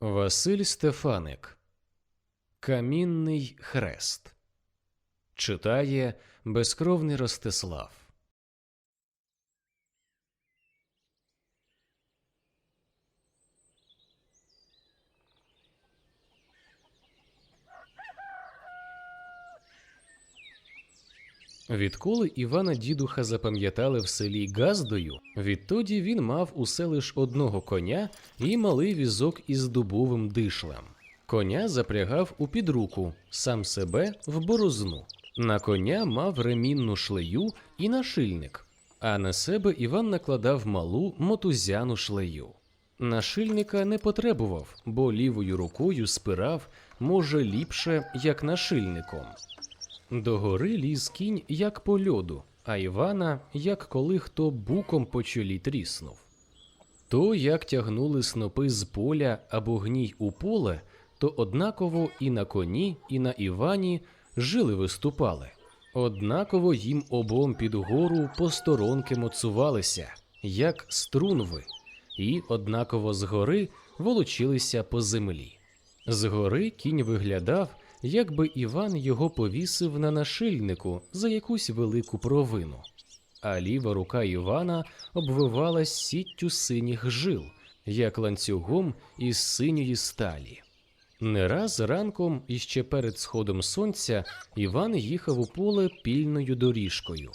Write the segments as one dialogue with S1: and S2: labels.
S1: Василь Стефаник. Камінний хрест. Читає Безкровний Ростислав Відколи Івана Дідуха запам'ятали в селі Газдою, відтоді він мав усе лиш одного коня і малий візок із дубовим дишлем. Коня запрягав у підруку, сам себе в борозну. На коня мав ремінну шлею і нашильник, а на себе Іван накладав малу мотузяну шлею. Нашильника не потребував, бо лівою рукою спирав, може, ліпше, як нашильником. До гори ліз кінь, як по льоду, а Івана, як коли хто буком по чолі тріснув. То, як тягнули снопи з поля або гній у поле, то однаково і на коні, і на Івані жили виступали. Однаково їм обом під гору посторонки моцувалися, як струнви, і однаково згори волочилися по землі. Згори кінь виглядав, якби Іван його повісив на нашильнику за якусь велику провину, а ліва рука Івана обвивалась сіттю синіх жил, як ланцюгом із синьої сталі. Не раз ранком, іще перед сходом сонця, Іван їхав у поле пільною доріжкою.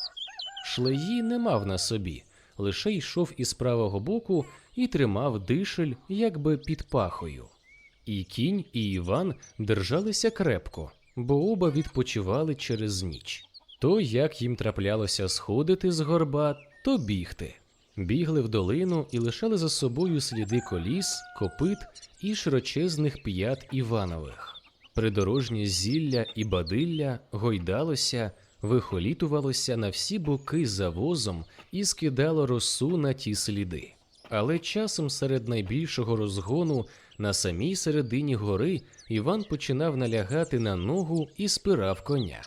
S1: Шлеї не мав на собі, лише йшов із правого боку і тримав дишель, якби під пахою. І кінь, і Іван держалися крепко, бо оба відпочивали через ніч. То як їм траплялося сходити з горба, то бігти. Бігли в долину і лишали за собою сліди коліс, копит і широчезних п'ят Іванових. Придорожнє зілля і бадилля гойдалося, вихолітувалося на всі боки за возом і скидало росу на ті сліди. Але часом серед найбільшого розгону на самій середині гори Іван починав налягати на ногу і спирав коня.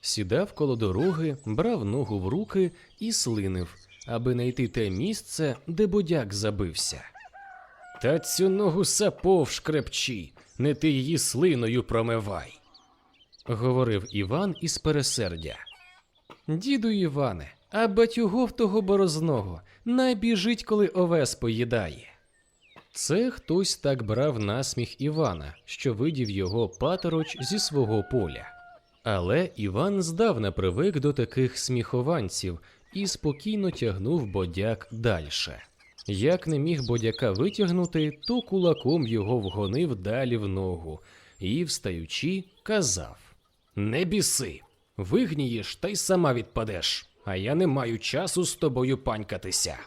S1: Сідав коло дороги, брав ногу в руки і слинив, аби знайти те місце, де бодяк забився. Та цю ногу сапов шкрепчі, не ти її слиною промивай, говорив Іван із пересердя. Діду Іване, а батюгов того борозного найбіжить, коли овес поїдає. Це хтось так брав насміх Івана, що видів його патероч зі свого поля. Але Іван здавна привик до таких сміхованців і спокійно тягнув бодяк дальше. Як не міг бодяка витягнути, то кулаком його вгонив далі в ногу і, встаючи, казав: Не біси, вигнієш та й сама відпадеш, а я не маю часу з тобою панькатися.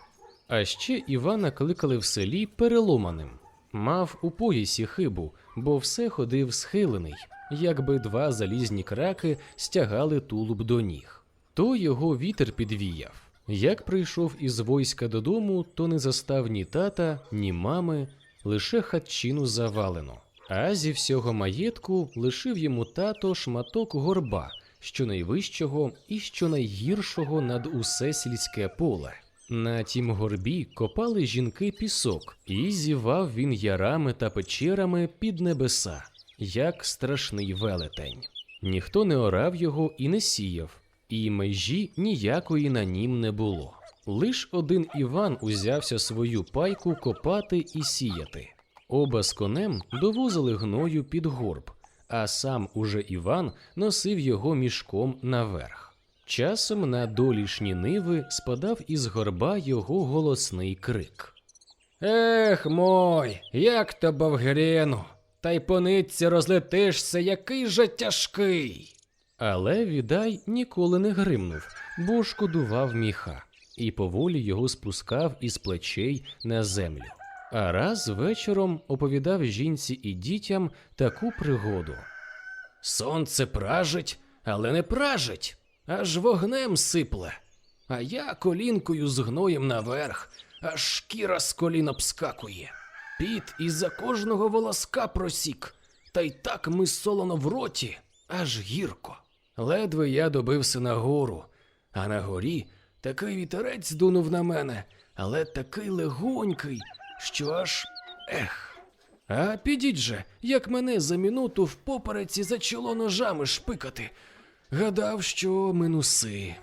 S1: А ще Івана кликали в селі переломаним. Мав у поясі хибу, бо все ходив схилений, якби два залізні краки стягали тулуб до ніг. То його вітер підвіяв. Як прийшов із войська додому, то не застав ні тата, ні мами, лише хатчину завалену. А зі всього маєтку лишив йому тато шматок горба, що найвищого і що найгіршого над усе сільське поле. На тім горбі копали жінки пісок, і зівав він ярами та печерами під небеса, як страшний велетень. Ніхто не орав його і не сіяв, і межі ніякої на нім не було. Лиш один Іван узявся свою пайку копати і сіяти. Оба з конем довозили гною під горб, а сам уже Іван носив його мішком наверх. Часом на долішні ниви спадав із горба його голосний крик. Ех мой, як то бавгріну, та й понитці розлетишся, який же тяжкий. Але відай ніколи не гримнув, бо шкодував міха, і поволі його спускав із плечей на землю. А раз вечором оповідав жінці і дітям таку пригоду. Сонце пражить, але не пражить, аж вогнем сипле. А я колінкою з гноєм наверх, аж шкіра з колін обскакує. Піт із-за кожного волоска просік, та й так ми солоно в роті, аж гірко. Ледве я добився на гору, а на горі такий вітерець дунув на мене, але такий легонький, що аж ех. А підіть же, як мене за минуту в попереці за чоло ножами шпикати. Гадав, що минуси.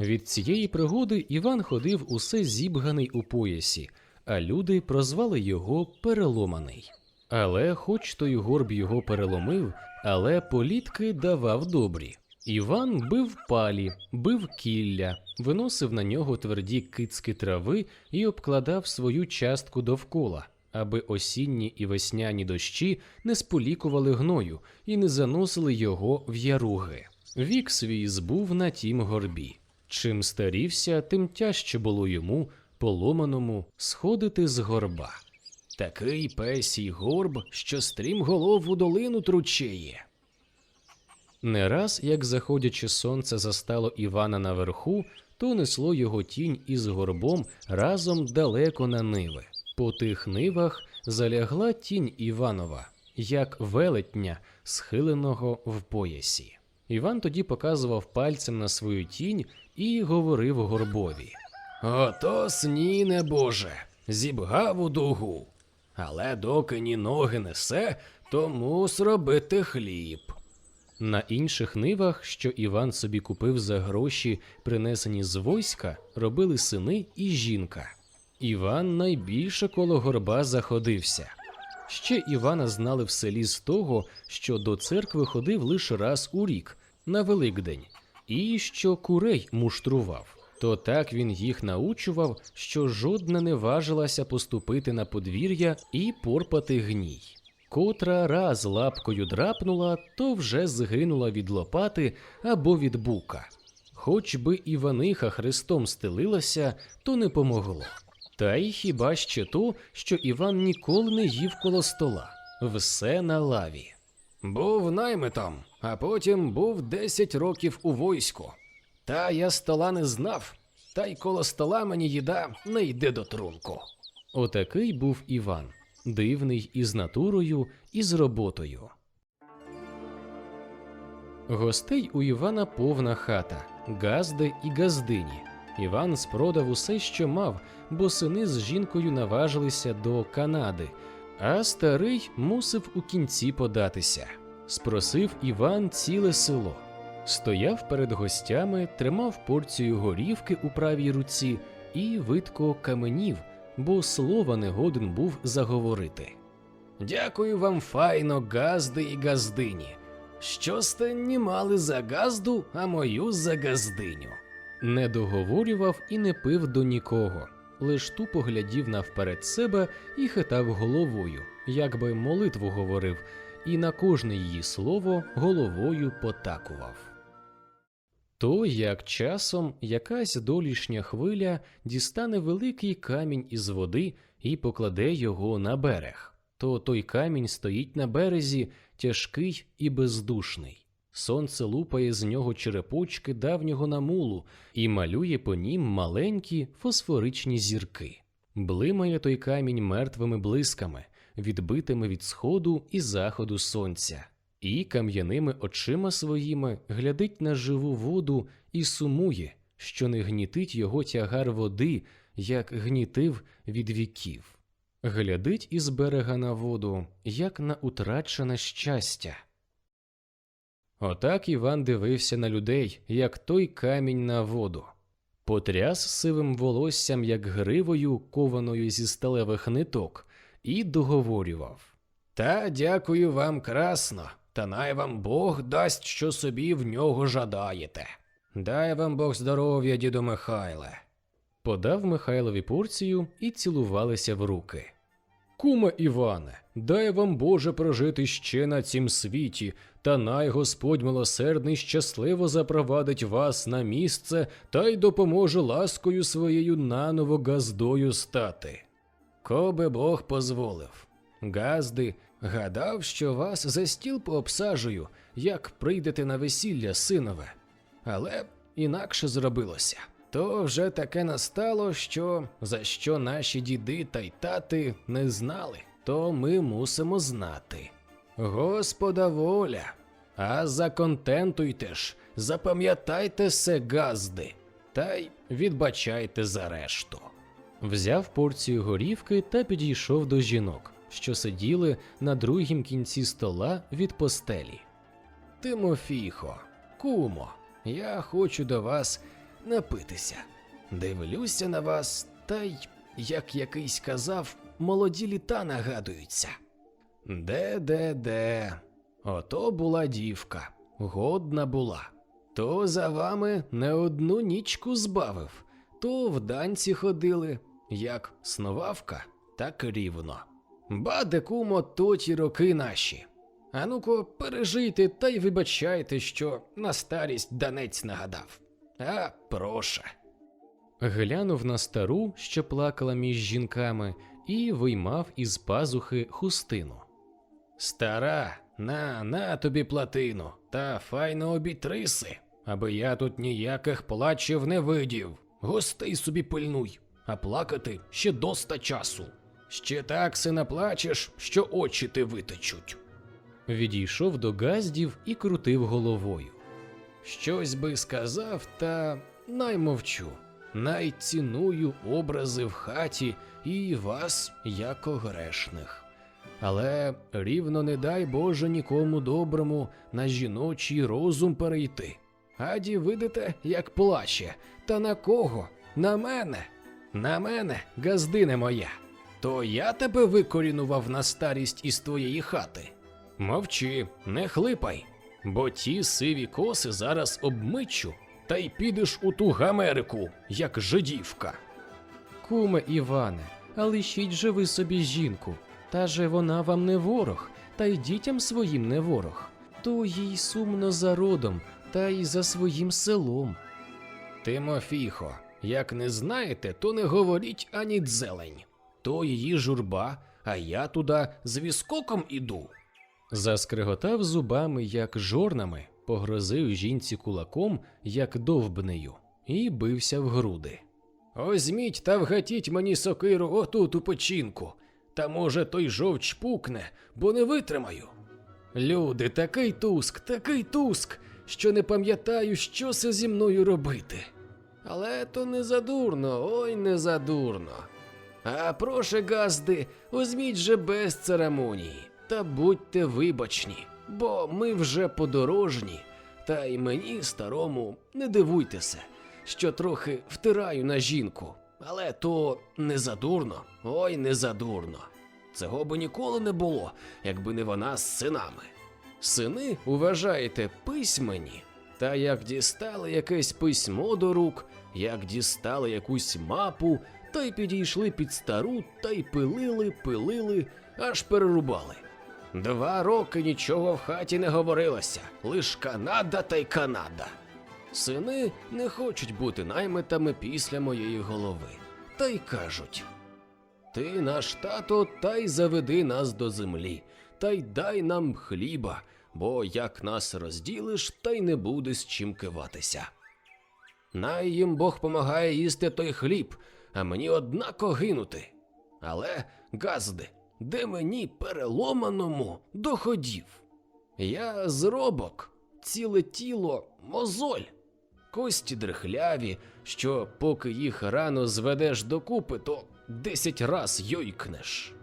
S1: Від цієї пригоди Іван ходив усе зібганий у поясі, а люди прозвали його переломаний. Але, хоч той горб його переломив, але політки давав добрі. Іван бив палі, бив кілля, виносив на нього тверді кицьки трави і обкладав свою частку довкола, аби осінні і весняні дощі не сполікували гною і не заносили його в яруги. Вік свій збув на тім горбі. Чим старівся, тим тяжче було йому, поломаному, сходити з горба. Такий песій горб, що стрім голову долину тручеє. Не раз, як заходячи сонце застало Івана наверху, то несло його тінь із горбом разом далеко на ниви. По тих нивах залягла тінь Іванова, як велетня, схиленого в поясі. Іван тоді показував пальцем на свою тінь і говорив горбові. Ото сніне Боже, зібгав у дугу. Але доки ні ноги несе, то мус робити хліб. На інших нивах, що Іван собі купив за гроші, принесені з войська, робили сини і жінка. Іван найбільше коло горба заходився. Ще Івана знали в селі з того, що до церкви ходив лише раз у рік, на Великдень, і що курей муштрував. То так він їх научував, що жодна не важилася поступити на подвір'я і порпати гній. Котра раз лапкою драпнула, то вже згинула від лопати або від бука. Хоч би Іваниха хрестом стелилася, то не помогло. Та й хіба ще то, що Іван ніколи не їв коло стола, все на лаві. Був наймитом, а потім був десять років у войську. Та я стола не знав, та й коло стола мені їда не йде до трунку. Отакий був Іван, дивний і з натурою, і з роботою. Гостей у Івана повна хата, газди і газдині. Іван спродав усе, що мав, бо сини з жінкою наважилися до Канади, а старий мусив у кінці податися. Спросив Іван ціле село. Стояв перед гостями, тримав порцію горівки у правій руці і видко каменів, бо слова не годен був заговорити. Дякую вам файно, газди і газдині. Що сте не мали за газду, а мою за газдиню. Не договорював і не пив до нікого, лиш тупо глядів навперед себе і хитав головою, як би молитву говорив, і на кожне її слово головою потакував. То як часом якась долішня хвиля дістане великий камінь із води і покладе його на берег, то той камінь стоїть на березі тяжкий і бездушний. Сонце лупає з нього черепочки давнього намулу і малює по нім маленькі фосфоричні зірки. Блимає той камінь мертвими блисками, відбитими від сходу і заходу сонця, і кам'яними очима своїми глядить на живу воду і сумує, що не гнітить його тягар води, як гнітив від віків. Глядить із берега на воду, як на утрачене щастя. Отак Іван дивився на людей, як той камінь на воду. Потряс сивим волоссям, як гривою, кованою зі сталевих ниток, і договорював Та дякую вам красно, та най вам Бог дасть, що собі в нього жадаєте. Дай вам Бог здоров'я, діду Михайле. Подав Михайлові порцію і цілувалися в руки. Куме Іване, дай вам Боже прожити ще на цім світі, та най Господь милосердний щасливо запровадить вас на місце та й допоможе ласкою своєю наново газдою стати. Коби Бог позволив. Газди гадав, що вас за стіл пообсажую, як прийдете на весілля синове, але інакше зробилося. То вже таке настало, що за що наші діди та й тати не знали, то ми мусимо знати. Господа воля, а законтентуйте ж, запам'ятайте се газди, та й відбачайте за решту. Взяв порцію горівки та підійшов до жінок, що сиділи на другім кінці стола від постелі. Тимофіхо, кумо, я хочу до вас напитися. Дивлюся на вас, та й, як якийсь казав, молоді літа нагадуються. Де, де, де? Ото була дівка, годна була. То за вами не одну нічку збавив, то в данці ходили, як снувавка, так рівно. Баде, кумо, то ті роки наші. А ну-ко, пережийте та й вибачайте, що на старість данець нагадав. А проше. Глянув на стару, що плакала між жінками, і виймав із пазухи хустину. Стара, на, на тобі платину, та файно обітриси, аби я тут ніяких плачів не видів. Гостей собі пильнуй, а плакати ще доста часу. Ще так си наплачеш, що очі ти витечуть. Відійшов до газдів і крутив головою. Щось би сказав, та наймовчу. Найціную образи в хаті і вас, як грешних. Але рівно не дай Боже нікому доброму на жіночий розум перейти. Аді видите, як плаче. Та на кого? На мене. На мене, газдине моя. То я тебе викорінував на старість із твоєї хати. Мовчи, не хлипай, бо ті сиві коси зараз обмичу, та й підеш у ту гамерику, як жидівка. Куме Іване, а лишіть же ви собі жінку. Та же вона вам не ворог, та й дітям своїм не ворог. То їй сумно за родом, та й за своїм селом. Тимофіхо, як не знаєте, то не говоріть ані дзелень. То її журба, а я туди з віскоком іду. Заскриготав зубами, як жорнами, погрозив жінці кулаком, як довбнею, і бився в груди. Озьміть та вгатіть мені сокиру отут у печінку, та може той жовч пукне, бо не витримаю. Люди, такий туск, такий туск, що не пам'ятаю, що це зі мною робити. Але то не задурно, ой, не задурно. А проше, газди, озміть же без церемонії, та будьте вибачні, бо ми вже подорожні, та й мені, старому, не дивуйтеся, що трохи втираю на жінку. Але то не задурно, ой, не задурно. Цього би ніколи не було, якби не вона з синами. Сини, вважаєте, письмені, та як дістали якесь письмо до рук, як дістали якусь мапу, та й підійшли під стару, та й пилили, пилили, аж перерубали. Два роки нічого в хаті не говорилося, лиш Канада та й Канада. Сини не хочуть бути наймитами після моєї голови, та й кажуть: Ти наш тато, та й заведи нас до землі, та й дай нам хліба, бо як нас розділиш, та й не буде з чим киватися. Най їм Бог помагає їсти той хліб, а мені однако гинути. Але, газди, де мені переломаному доходів? Я зробок, ціле тіло мозоль, кості дрихляві, що поки їх рано зведеш докупи, то десять раз йойкнеш.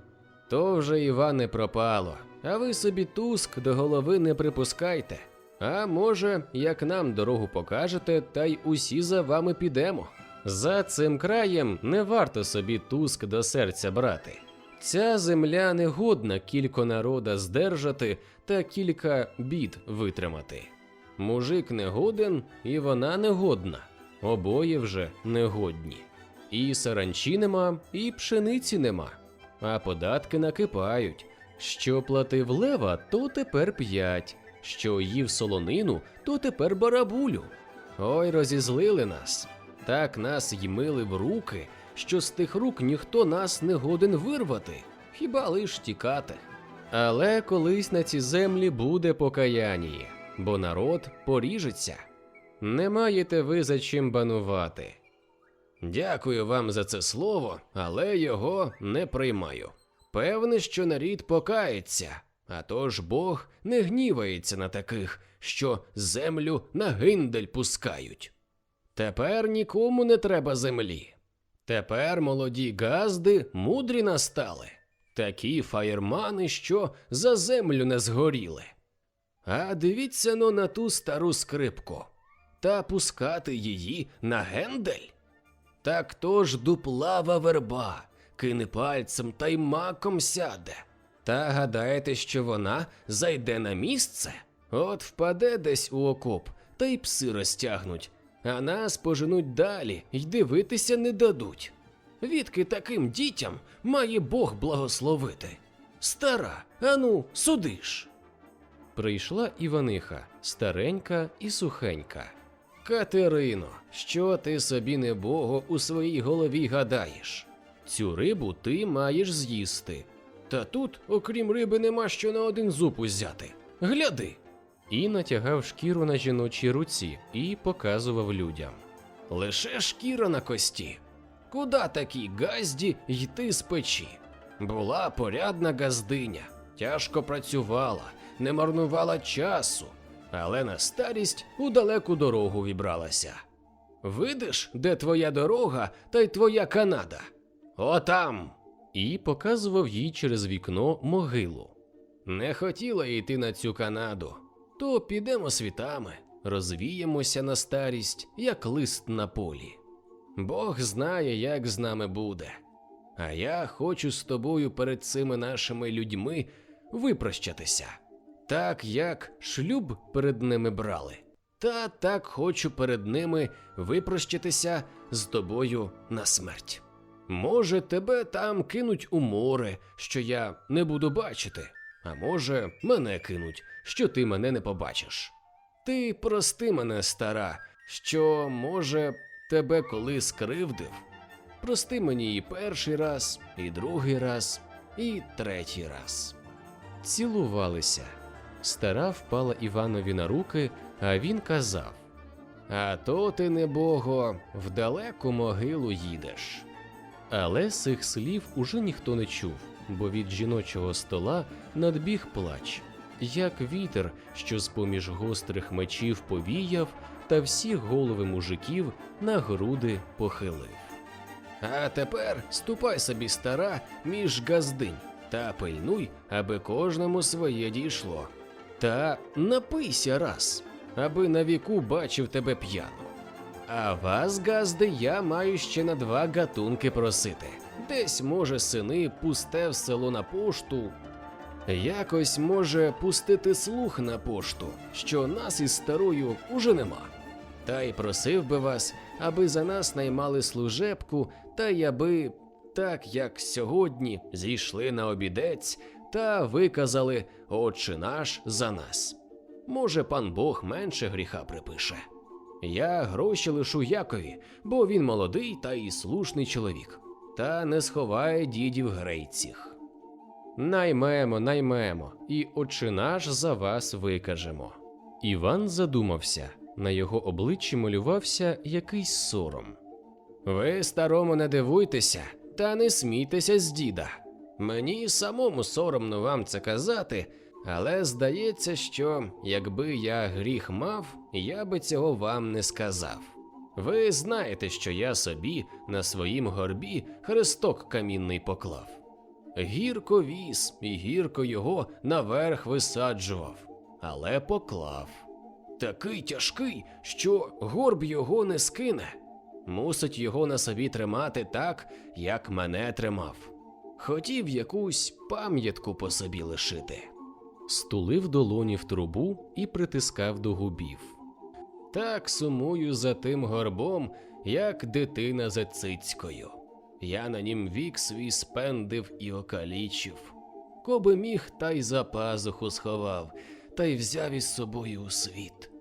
S1: То вже Іване пропало, а ви собі туск до голови не припускайте. А може, як нам дорогу покажете, та й усі за вами підемо. За цим краєм не варто собі туск до серця брати. Ця земля не годна кілько народа здержати та кілька бід витримати. Мужик не годен, і вона не годна. Обоє вже негодні. І саранчі нема, і пшениці нема, а податки накипають. Що платив лева, то тепер п'ять. Що їв солонину, то тепер барабулю. Ой, розізлили нас. Так нас ймили в руки, що з тих рук ніхто нас не годен вирвати, хіба лиш тікати. Але колись на ці землі буде покаяння, бо народ поріжеться. Не маєте ви за чим банувати. Дякую вам за це слово, але його не приймаю. Певне, що нарід покається, а тож Бог не гнівається на таких, що землю на гиндель пускають. Тепер нікому не треба землі. Тепер молоді газди мудрі настали. Такі фаєрмани, що за землю не згоріли. А дивіться но на ту стару скрипку. Та пускати її на гендель? Так то ж дуплава верба, кине пальцем та й маком сяде. Та гадаєте, що вона зайде на місце? От впаде десь у окоп, та й пси розтягнуть, а нас поженуть далі й дивитися не дадуть. Відки таким дітям має Бог благословити. Стара, ану, судиш. Прийшла Іваниха, старенька і сухенька. Катерино, що ти собі небого у своїй голові гадаєш? Цю рибу ти маєш з'їсти. Та тут, окрім риби, нема що на один зуб узяти. Гляди. І натягав шкіру на жіночій руці і показував людям. Лише шкіра на кості. Куда такій газді йти з печі? Була порядна газдиня, тяжко працювала, не марнувала часу, але на старість у далеку дорогу вібралася. Видиш, де твоя дорога та й твоя Канада? Отам. І показував їй через вікно могилу. Не хотіла йти на цю Канаду, то підемо світами, розвіємося на старість, як лист на полі. Бог знає, як з нами буде. А я хочу з тобою перед цими нашими людьми випрощатися, так як шлюб перед ними брали. Та так хочу перед ними випрощатися з тобою на смерть. Може, тебе там кинуть у море, що я не буду бачити, а може, мене кинуть, що ти мене не побачиш. Ти прости мене, стара, що, може, тебе коли скривдив. Прости мені і перший раз, і другий раз, і третій раз. Цілувалися. Стара впала Іванові на руки, а він казав: А то ти, небого, в далеку могилу їдеш. Але цих слів уже ніхто не чув, бо від жіночого стола надбіг плач, як вітер, що з поміж гострих мечів повіяв, та всі голови мужиків на груди похилив. А тепер ступай собі стара між газдинь та пильнуй, аби кожному своє дійшло. Та напийся раз, аби на віку бачив тебе п'яну. А вас, газди, я маю ще на два гатунки просити. Десь, може, сини пусте в село на пошту. Якось може пустити слух на пошту, що нас із старою уже нема. Та й просив би вас, аби за нас наймали служебку, та й аби, так як сьогодні, зійшли на обідець та виказали Отче наш за нас. Може, пан Бог менше гріха припише. Я гроші лишу Якові, бо він молодий та й слушний чоловік, та не сховає дідів грейціх. Наймемо, наймемо, і отче наш за вас викажемо. Іван задумався, на його обличчі малювався якийсь сором. Ви, старому, не дивуйтеся, та не смійтеся з діда. Мені самому соромно вам це казати, але здається, що якби я гріх мав, я би цього вам не сказав. Ви знаєте, що я собі на своїм горбі хресток камінний поклав. Гірко віз і гірко його наверх висаджував, але поклав. Такий тяжкий, що горб його не скине. Мусить його на собі тримати так, як мене тримав. Хотів якусь пам'ятку по собі лишити. Стулив долоні в трубу і притискав до губів. Так сумую за тим горбом, як дитина за цицькою. Я на нім вік свій спендив і окалічив. Коби міг, та й за пазуху сховав, та й взяв із собою у світ.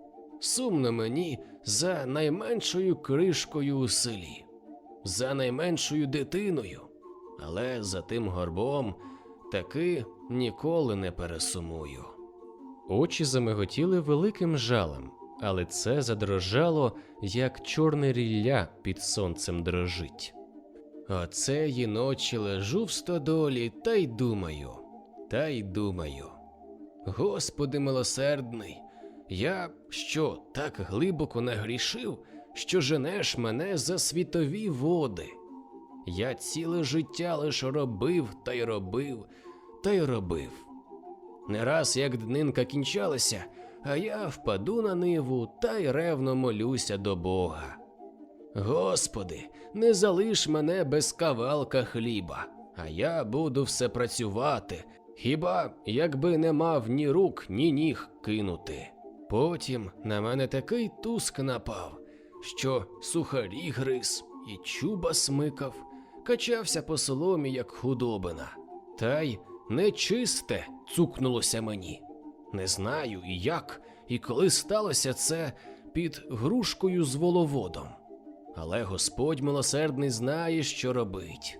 S1: Сумно мені за найменшою кришкою у селі, за найменшою дитиною, але за тим горбом таки ніколи не пересумую. Очі замиготіли великим жалем, але це задрожало, як чорне рілля під сонцем дрожить. Оцеї ночі лежу в стодолі та й думаю, та й думаю. Господи милосердний, я що так глибоко нагрішив, що женеш мене за світові води? Я ціле життя лише робив та й робив, та й робив. Не раз як днинка кінчалася, а я впаду на ниву та й ревно молюся до Бога. Господи, не залиш мене без кавалка хліба, а я буду все працювати, хіба якби не мав ні рук, ні ніг кинути. Потім на мене такий туск напав, що сухарі гриз і чуба смикав, качався по соломі, як худобина. Та й нечисте цукнулося мені. Не знаю і як, і коли сталося це під грушкою з воловодом. Але Господь милосердний знає, що робить.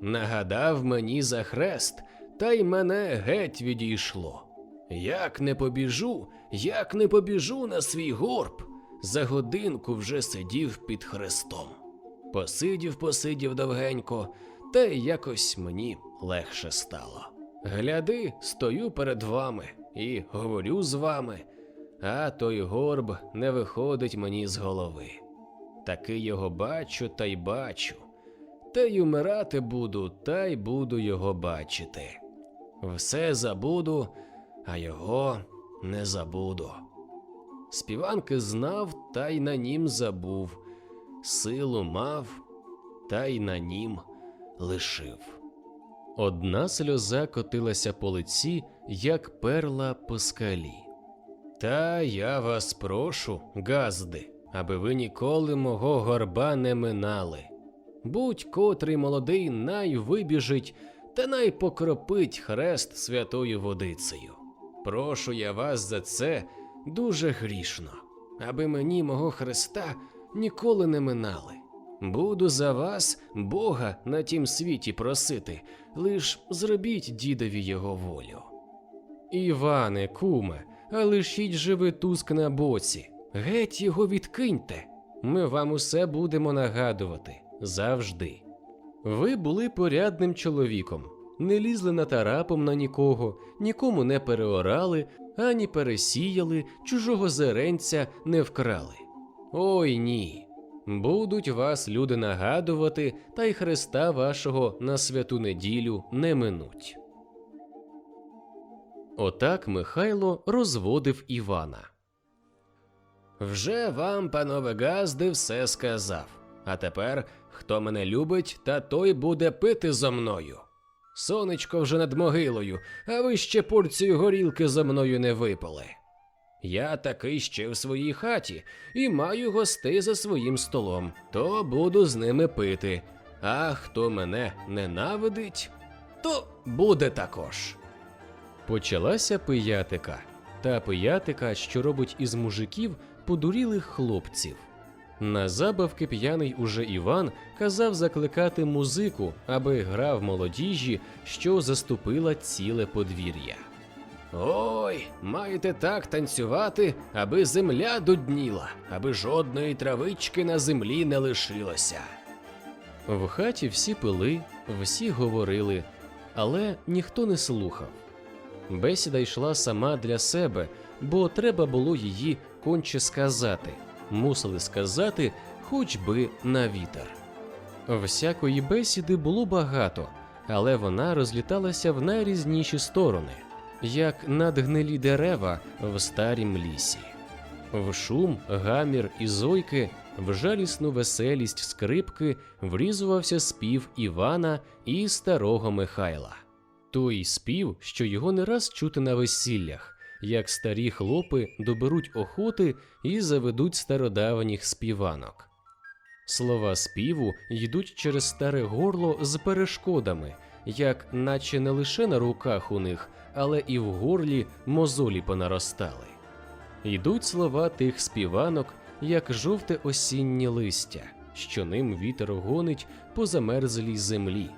S1: Нагадав мені за хрест, та й мене геть відійшло. Як не побіжу, як не побіжу на свій горб, за годинку вже сидів під хрестом. Посидів, посидів довгенько, та й якось мені легше стало. Гляди, стою перед вами і говорю з вами, а той горб не виходить мені з голови. Таки його бачу та й бачу. Та й умирати буду, та й буду його бачити. Все забуду, а його не забуду. Співанки знав, та й на нім забув, силу мав, та й на нім лишив. Одна сльоза котилася по лиці, як перла по скалі. Та я вас прошу, газди, аби ви ніколи мого горба не минали. Будь котрий молодий най вибіжить та най покропить хрест святою водицею. Прошу я вас за це дуже грішно, аби мені мого хреста ніколи не минали. Буду за вас, Бога, на тім світі просити, лиш зробіть дідові його волю. Іване, куме, а лишіть же ви туск на боці, геть його відкиньте. Ми вам усе будемо нагадувати завжди. Ви були порядним чоловіком, не лізли натарапом на нікого, нікому не переорали, ані пересіяли, чужого зеренця не вкрали. Ой ні. Будуть вас люди нагадувати, та й Христа вашого на святу неділю не минуть. Отак Михайло розводив Івана. Вже вам, панове Газди, все сказав. А тепер, хто мене любить, та той буде пити зо мною. Сонечко вже над могилою, а ви ще порцію горілки зо мною не випили. Я такий ще в своїй хаті і маю гостей за своїм столом, то буду з ними пити. А хто мене ненавидить, то буде також. Почалася пиятика. Та пиятика, що робить із мужиків подурілих хлопців. На забавки п'яний уже Іван казав закликати музику, аби грав молодіжі, що заступила ціле подвір'я. Ой, маєте так танцювати, аби земля дудніла, аби жодної травички на землі не лишилося. В хаті всі пили, всі говорили, але ніхто не слухав. Бесіда йшла сама для себе, бо треба було її конче сказати. Мусили сказати, хоч би на вітер. Всякої бесіди було багато, але вона розліталася в найрізніші сторони, як надгнилі дерева в старім лісі. В шум, гамір і зойки, в жалісну веселість скрипки врізувався спів Івана і старого Михайла. Той спів, що його не раз чути на весіллях, як старі хлопи доберуть охоти і заведуть стародавніх співанок. Слова співу йдуть через старе горло з перешкодами, як наче не лише на руках у них, але і в горлі мозолі понаростали. Йдуть слова тих співанок, як жовте осіннє листя, що ним вітер гонить по замерзлій землі,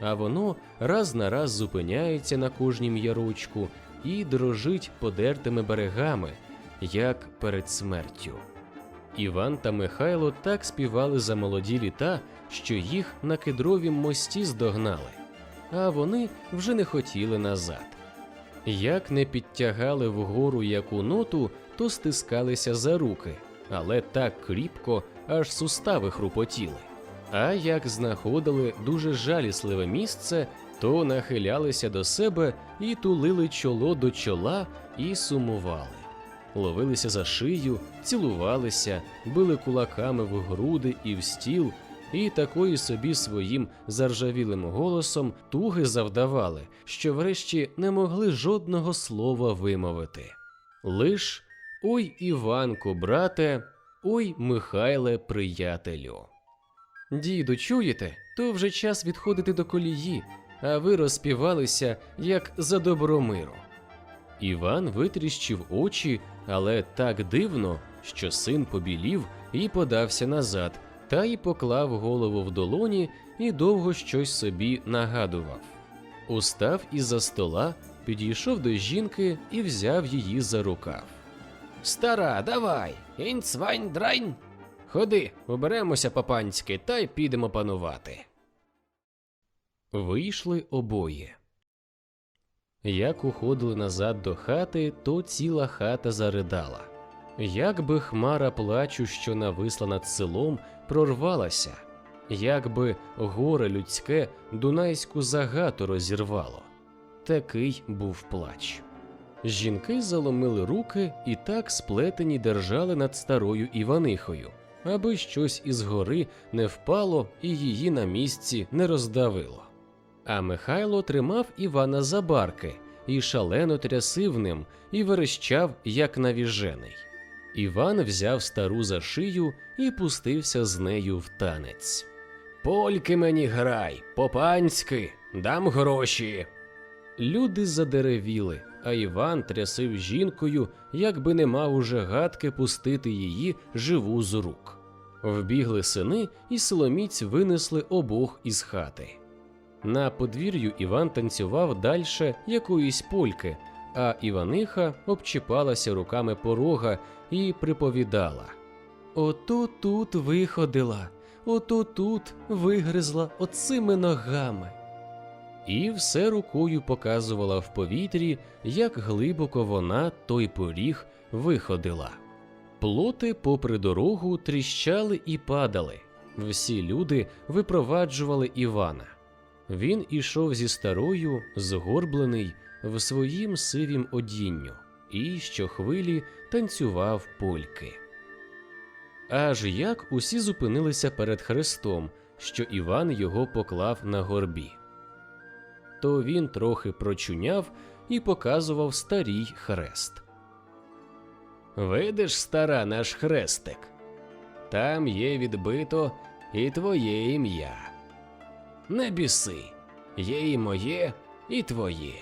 S1: а воно раз на раз зупиняється на кожнім ярочку і дрожить подертими берегами, як перед смертю. Іван та Михайло так співали за молоді літа, що їх на кедровім мості здогнали, а вони вже не хотіли назад. Як не підтягали вгору яку ноту, то стискалися за руки, але так кріпко, аж сустави хрупотіли. А як знаходили дуже жалісливе місце, то нахилялися до себе і тулили чоло до чола і сумували. Ловилися за шию, цілувалися, били кулаками в груди і в стіл, і такої собі своїм заржавілим голосом туги завдавали, що врешті не могли жодного слова вимовити. Лиш ой, Іванку, брате, ой, Михайле, приятелю. Діду, чуєте, то вже час відходити до колії, а ви розпівалися, як за добромиру. Іван витріщив очі, але так дивно, що син побілів і подався назад, та й поклав голову в долоні і довго щось собі нагадував. Устав із-за стола, підійшов до жінки і взяв її за рукав. Стара, давай, інцвань дрань. Ходи, оберемося папанськи та й підемо панувати. Вийшли обоє. Як уходили назад до хати, то ціла хата заридала. Як би хмара плачу, що нависла над селом, прорвалася, як би горе людське дунайську загату розірвало. Такий був плач. Жінки заломили руки і так сплетені держали над старою Іванихою, аби щось із гори не впало і її на місці не роздавило. А Михайло тримав Івана за барки і шалено трясив ним і верещав, як навіжений. Іван взяв стару за шию і пустився з нею в танець. Польки мені грай, попанськи, дам гроші. Люди задеревіли, а Іван трясив жінкою, як би не мав уже гадки пустити її живу з рук. Вбігли сини, і силоміць винесли обох із хати. На подвір'ю Іван танцював дальше якоїсь польки, а Іваниха обчіпалася руками порога і приповідала: Ото тут виходила, ото тут вигризла оцими ногами. І все рукою показувала в повітрі, як глибоко вона той поріг виходила. Плоти попри дорогу тріщали і падали. Всі люди випроваджували Івана. Він ішов зі старою, згорблений в своїм сивім одінню, і щохвилі танцював польки. Аж як усі зупинилися перед Христом, що Іван його поклав на горбі. То він трохи прочуняв і показував старій хрест. Видиш, стара наш хрестик? Там є відбито і твоє ім'я. Не біси, є і моє, і твоє.